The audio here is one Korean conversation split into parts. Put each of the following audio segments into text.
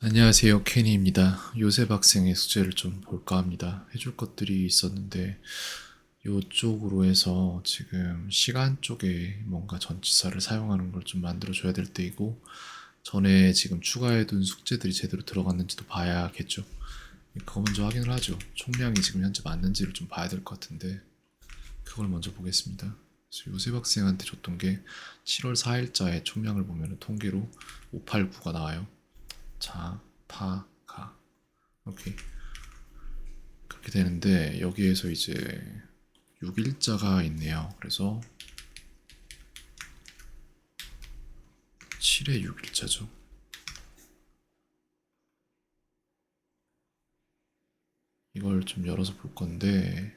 안녕하세요. 케니입니다. 요셉 학생의 숙제를 좀 볼까 합니다. 해줄 것들이 있었는데, 요쪽으로 해서 지금 시간 쪽에 뭔가 전치사를 사용하는 걸 좀 만들어줘야 될 때이고, 전에 지금 추가해둔 숙제들이 제대로 들어갔는지도 봐야겠죠. 그거 먼저 확인을 하죠. 총량이 지금 현재 맞는지를 좀 봐야 될 것 같은데, 그걸 먼저 보겠습니다. 요셉 학생한테 줬던 게 7월 4일자의 총량을 보면 통계로 589가 나와요. 자, 파, 가. 오케이. 그렇게 되는데, 여기에서 이제 6일자가 있네요. 그래서 7의 6일자죠. 이걸 좀 열어서 볼 건데,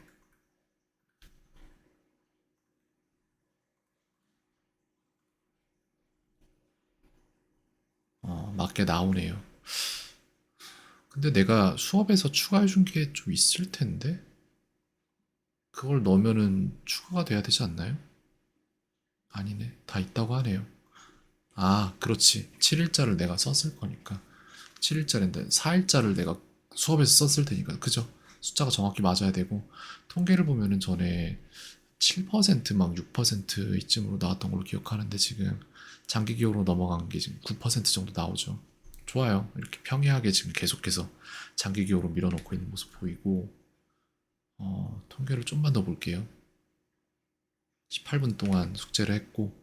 어, 맞게 나오네요. 근데 내가 수업에서 추가해 준 게 좀 있을 텐데? 그걸 넣으면은 추가가 돼야 되지 않나요? 아니네. 다 있다고 하네요. 아, 그렇지. 7일자를 내가 썼을 거니까. 7일자인데 4일자를 내가 수업에서 썼을 테니까. 그죠? 숫자가 정확히 맞아야 되고, 통계를 보면은 전에 7%막 6% 이쯤으로 나왔던 걸로 기억하는데 지금 장기 기록으로 넘어간 게 지금 9% 정도 나오죠. 좋아요. 이렇게 평이하게 지금 계속해서 장기 기록으로 밀어넣고 있는 모습 보이고, 어, 통계를 좀만 더 볼게요. 18분 동안 숙제를 했고,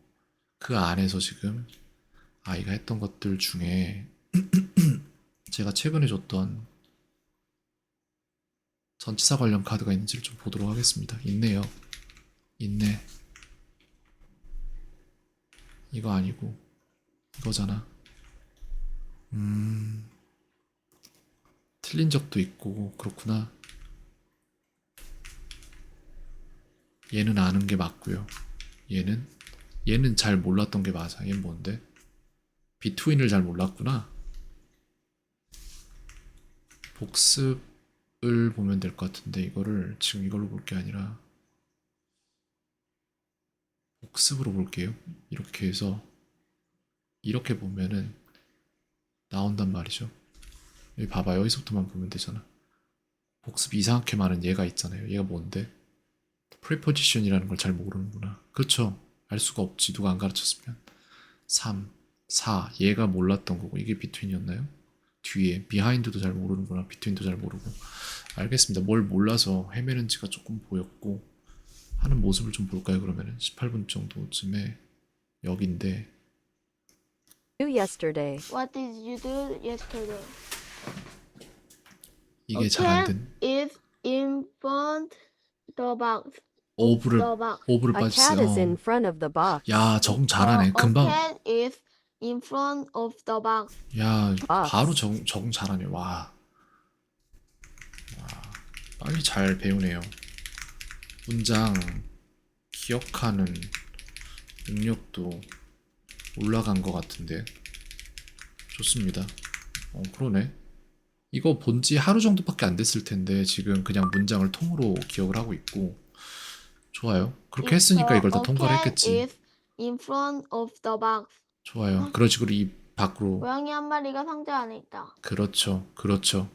그 안에서 지금 아이가 했던 것들 중에 제가 최근에 줬던 전치사 관련 카드가 있는지를 좀 보도록 하겠습니다. 있네요. 있네. 이거 아니고, 이거잖아. 음, 틀린 적도 있고, 그렇구나. 얘는 아는 게 맞고요. 얘는 얘는 잘 몰랐던 게 맞아. 얘는 뭔데? 비트윈을 잘 몰랐구나. 복습을 보면 될 것 같은데 이거를 지금 이걸로 볼 게 아니라 복습으로 볼게요. 이렇게 해서 이렇게 보면은 나온단 말이죠. 여기 봐봐. 여기서부터만 보면 되잖아. 복습 이상하게 많은 얘가 있잖아요. 얘가 뭔데? 프리포지션이라는 걸 잘 모르는구나. 그렇죠. 알 수가 없지. 누가 안 가르쳤으면. 3, 4. 얘가 몰랐던 거고. 이게 비트윈이었나요? 뒤에. 비하인드도 잘 모르는구나. 비트윈도 잘 모르고. 알겠습니다. 뭘 몰라서 헤매는지가 조금 보였고. 하는 모습을 좀 볼까요, 그러면은? 18분 정도쯤에 여긴데. Do yesterday. What did you do yesterday? 이게 잘 안 된. is in front the box. 오브를, The box. 오브를 A cat is in 빠졌어. front of the box. 야, 적응 잘하네. A 금방. cat is in front of the box. 야, 아. 바로 적응, 적응 잘하네. 와. 와. 빨리 잘 배우네요. 문장 기억하는 능력도 올라간 것 같은데. 좋습니다. 어, 그러네. 이거 본 지 하루 정도밖에 안 됐을 텐데, 지금 그냥 문장을 통으로 기억을 하고 있고. 좋아요. 그렇게 했으니까 이걸 다 통과를 했겠지. in front of the box. 좋아요. 그런 식으로 이 밖으로. 고양이 한 마리가 상자 안에 있다. 그렇죠. 그렇죠.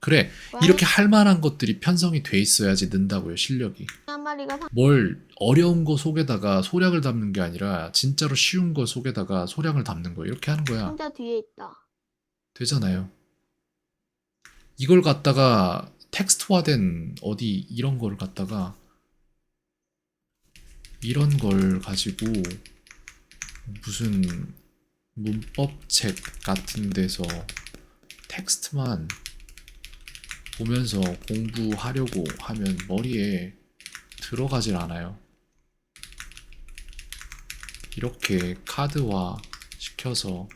그래. 이렇게 할 만한 것들이 편성이 돼 있어야지 는다고요, 실력이. 한 마리가 상... 뭘 어려운 거 속에다가 소량을 담는 게 아니라 진짜로 쉬운 거 속에다가 소량을 담는 거 이렇게 하는 거야. 상자 뒤에 있다. 되잖아요. 이걸 갖다가 텍스트화된 어디 이런 거를 갖다가 이런 걸 가지고 무슨 문법책 같은 데서 텍스트만 보면서 공부하려고 하면 머리에 들어가질 않아요. 이렇게 카드화 시켜서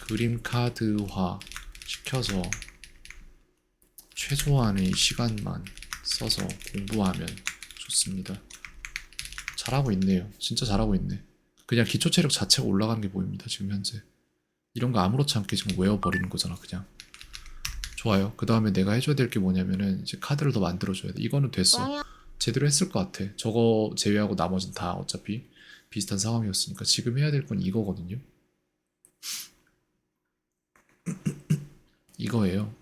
그림 카드화 시켜서 최소한의 시간만 써서 공부하면 좋습니다. 잘하고 있네요. 진짜 잘하고 있네. 그냥 기초 체력 자체가 올라가는 게 보입니다. 지금 현재. 이런 거 아무렇지 않게 지금 외워버리는 거잖아, 그냥. 좋아요. 그 다음에 내가 해줘야 될 게 뭐냐면은 이제 카드를 더 만들어줘야 돼. 이거는 됐어. 제대로 했을 것 같아. 저거 제외하고 나머지는 다 어차피 비슷한 상황이었으니까 지금 해야 될 건 이거거든요. 이거예요.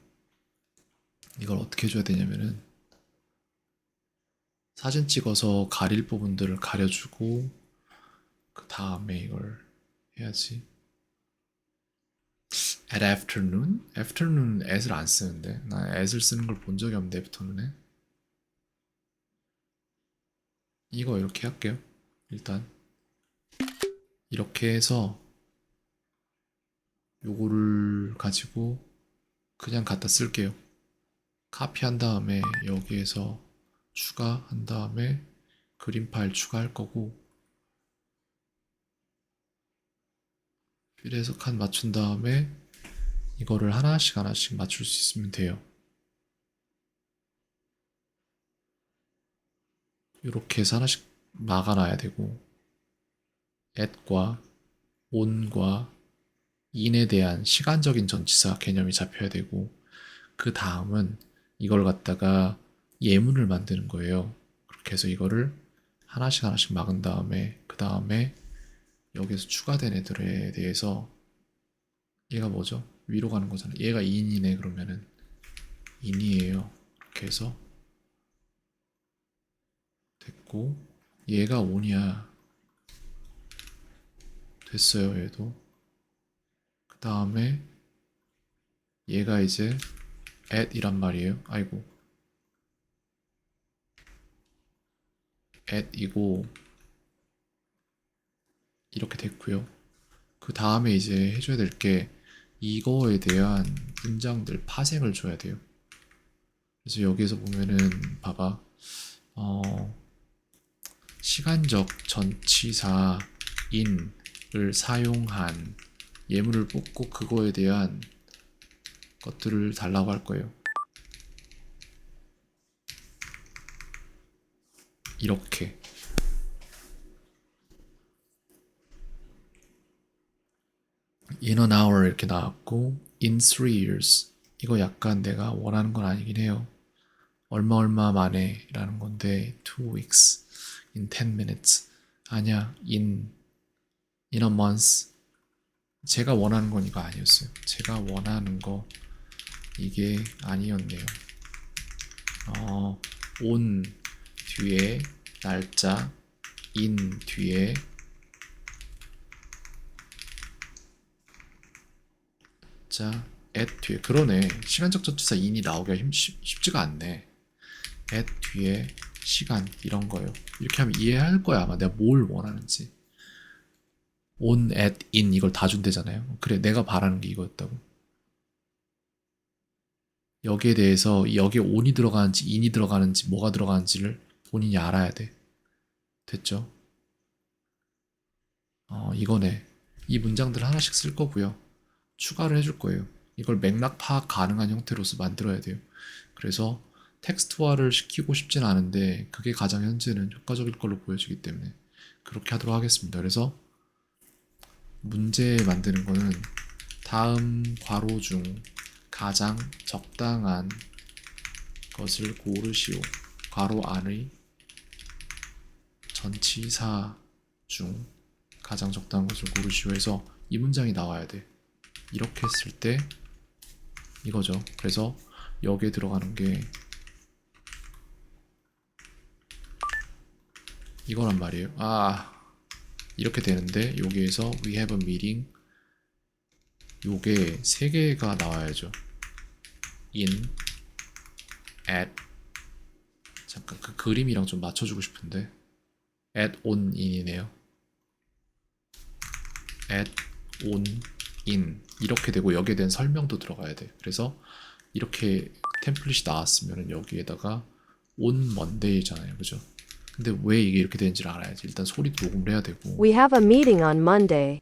이걸 어떻게 해줘야 되냐면은 사진 찍어서 가릴 부분들을 가려주고 그 다음에 이걸 해야지. At afternoon? afternoon at을 안 쓰는데 나 at을 쓰는 걸 본 적이 없는데 애프터눈에 이거 이렇게 할게요. 일단 이렇게 해서 요거를 가지고 그냥 갖다 쓸게요. 카피한 다음에 여기에서 추가한 다음에 그림 파일 추가할 거고 필에서 칸 맞춘 다음에 이거를 하나씩 하나씩 맞출 수 있으면 돼요. 이렇게 해서 하나씩 막아놔야 되고 at과 on과 in에 대한 시간적인 전치사 개념이 잡혀야 되고 그 다음은 이걸 갖다가 예문을 만드는 거예요. 그렇게 해서 이거를 하나씩 하나씩 막은 다음에 그 다음에 여기서 추가된 애들에 대해서 얘가 뭐죠? 위로 가는 거잖아. 얘가 인이네 그러면은 인이에요. 이렇게 해서 됐고 얘가 온이야. 됐어요 얘도. 그 다음에 얘가 이제 at이란 말이에요. 아이고 at이고 이렇게 됐고요. 그 다음에 이제 해줘야 될게 이거에 대한 문장들 파생을 줘야 돼요. 그래서 여기에서 보면은 봐봐, 어, 시간적 전치사 in을 사용한 예문을 뽑고 그거에 대한 것들을 달라고 할 거예요. 이렇게 in an hour 이렇게 나왔고 in three years 이거 약간 내가 원하는 건 아니긴 해요. 얼마 얼마 만에 라는 건데 two weeks in 10 minutes 아니야 in in a month 제가 원하는 건 이거 아니었어요. 제가 원하는 거 이게 아니었네요. 어, on 뒤에 날짜 in 뒤에 자, at 뒤에 그러네. 시간적 전치사 in이 나오기가 힘, 쉽, 쉽지가 않네. at 뒤에 시간 이런 거요. 이렇게 하면 이해할 거야 아마 내가 뭘 원하는지. on, at, in 이걸 다 준대잖아요. 그래 내가 바라는 게 이거였다고. 여기에 대해서 여기에 on이 들어가는지 in이 들어가는지 뭐가 들어가는지를 본인이 알아야 돼. 됐죠? 어, 이거네. 이 문장들 하나씩 쓸 거고요. 추가를 해줄 거예요. 이걸 맥락 파악 가능한 형태로서 만들어야 돼요. 그래서 텍스트화를 시키고 싶진 않은데 그게 가장 현재는 효과적일 걸로 보여지기 때문에 그렇게 하도록 하겠습니다. 그래서 문제 만드는 거는 다음 괄호 중 가장 적당한 것을 고르시오. 괄호 안의 전치사 중 가장 적당한 것을 고르시오 해서 이 문장이 나와야 돼. 이렇게 했을 때 이거죠. 그래서 여기에 들어가는 게 이거란 말이에요. 아 이렇게 되는데 여기에서 we have a meeting 요게 세 개가 나와야죠. in at 잠깐 그 그림이랑 좀 맞춰주고 싶은데 at on in이네요. at on in 이렇게 되고 여기에 대한 설명도 들어가야 돼. 그래서 이렇게 템플릿이 나왔으면 여기에다가 on monday잖아요, 그죠? 근데 왜 이게 이렇게 되는지를 알아야지. 일단 소리도 녹음을 해야 되고 We have a meeting on Monday.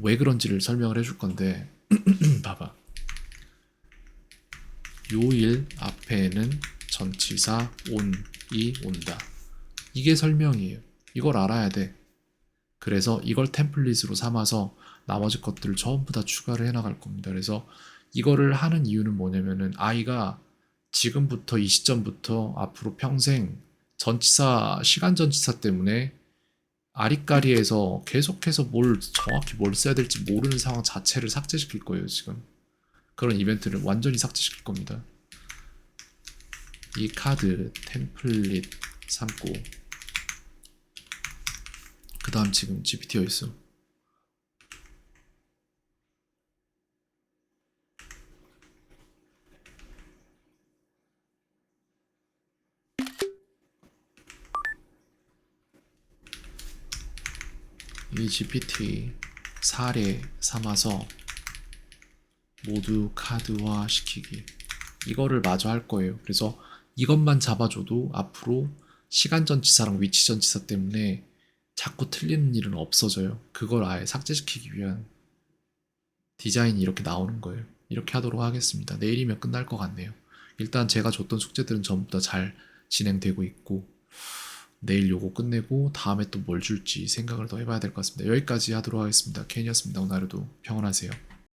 왜 그런지를 설명을 해줄 건데 봐봐. 요일 앞에는 전치사 on이 온다. 이게 설명이에요. 이걸 알아야 돼. 그래서 이걸 템플릿으로 삼아서 나머지 것들을 전부 다 추가를 해나갈 겁니다. 그래서 이거를 하는 이유는 뭐냐면은 아이가 지금부터 이 시점부터 앞으로 평생 전치사 시간 전치사 때문에 아리까리에서 계속해서 뭘 정확히 뭘 써야 될지 모르는 상황 자체를 삭제시킬 거예요 지금. 그런 이벤트를 완전히 삭제시킬 겁니다. 이 카드 템플릿 삼고 그 다음 지금 GPT 어디 있어? 이 GPT 사례 삼아서 모두 카드화 시키기 이거를 마저 할 거예요. 그래서 이것만 잡아줘도 앞으로 시간 전치사랑 위치 전치사 때문에 자꾸 틀리는 일은 없어져요. 그걸 아예 삭제시키기 위한 디자인이 이렇게 나오는 거예요. 이렇게 하도록 하겠습니다. 내일이면 끝날 것 같네요. 일단 제가 줬던 숙제들은 전부 다 잘 진행되고 있고 내일 요거 끝내고 다음에 또 뭘 줄지 생각을 더 해봐야 될 것 같습니다. 여기까지 하도록 하겠습니다. 켄이었습니다. 오늘 하루도 평안하세요.